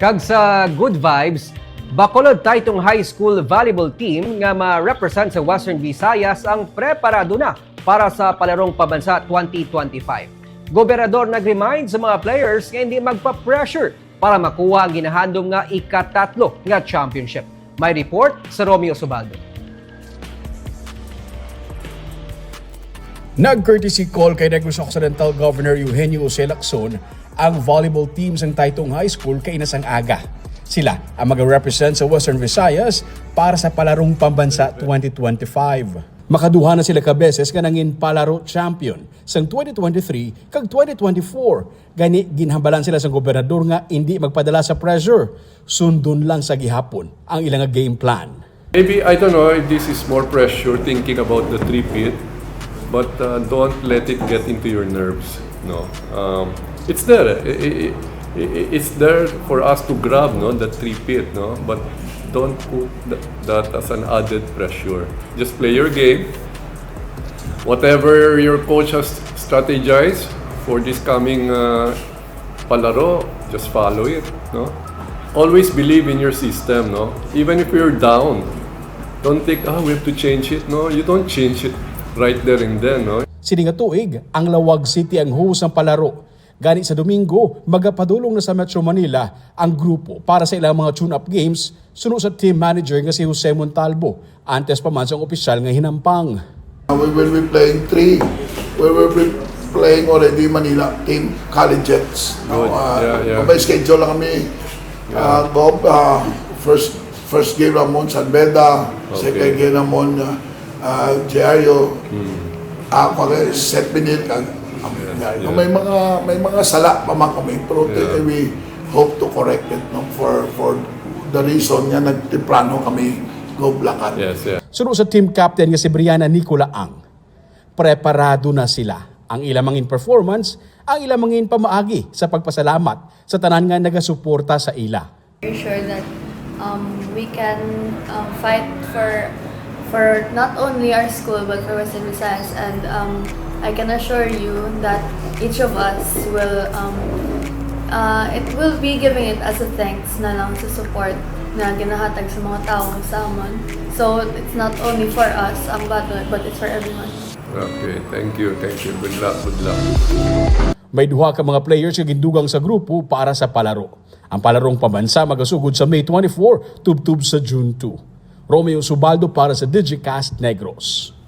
Kag sa Good Vibes, Bacolod taytong high school volleyball team nga ma-represent sa Western Visayas ang preparado na para sa palarong pabansa 2025. Gobernador nag-remind sa mga players nga hindi magpa-pressure para makuha ang ginahandom nga ikatatlo nga championship. May report sa Romeo Subaldo. Nag-courtesy call kay Negros Occidental Governor Eugenio Jose Lacson ang volleyball teams ng Taytong High School kay Inasang Aga. Sila ang mag-represent sa Western Visayas para sa palarong pambansa 2025. Makaduha na sila kabeses nga nangin palaro champion sang 2023 kag 2024. Gani ginhambalan sila sa gobernador nga hindi magpadala sa pressure. Sundon lang sa gihapon ang ilang game plan. Maybe, I don't know if this is more pressure thinking about the three-pit, but uh, don't let it get into your nerves. No, um, it's there. I- I- I- it's there for us to grab, no, the three-pit, no. But don't put th- that as an added pressure. Just play your game. Whatever your coach has strategized for this coming uh, palaro, just follow it, no. Always believe in your system, no. Even if you're down, don't think, ah, we have to change it. No, you don't change it right there and then, no. Sini nga tuig, ang Lawag City ang host ng palaro. Gani sa Domingo, magapadulong na sa Metro Manila ang grupo para sa ilang mga tune-up games sunod sa team manager nga si Jose Montalvo. Antes pa man sa opisyal nga hinampang. We will be playing three. We will be playing already Manila team College Jets. No, uh, Yeah, yeah. May schedule lang kami. Uh, go, uh, first first game ramon San Beda, Okay. second game ramon uh, uh, Diario. Hmm. Ah, uh, set binil kag yeah. may mga may mga sala pa man kami pero Yeah. we hope to correct it no for for the reason nga nagtiplano kami go blankan. Yes, yeah. Sunod sa team captain nga si Brianna Nicola Ang. Preparado na sila ang ilang mangin performance, ang ilang mangin pamaagi sa pagpasalamat sa tanan nga nagasuporta sa ila. We're sure that um, we can um, fight for for not only our school but for Western Visayas and um, I can assure you that each of us will um, uh, it will be giving it as a thanks na lang sa support na ginahatag sa mga taong sa amon. So it's not only for us ang battle but it's for everyone. Okay, thank you, thank you. Good luck, good luck. May duha ka mga players nga gindugang sa grupo para sa palaro. Ang palarong pambansa magasugod sa May 24, tubtub sa June 2. Romeo Subaldo para sa Digicast Negros.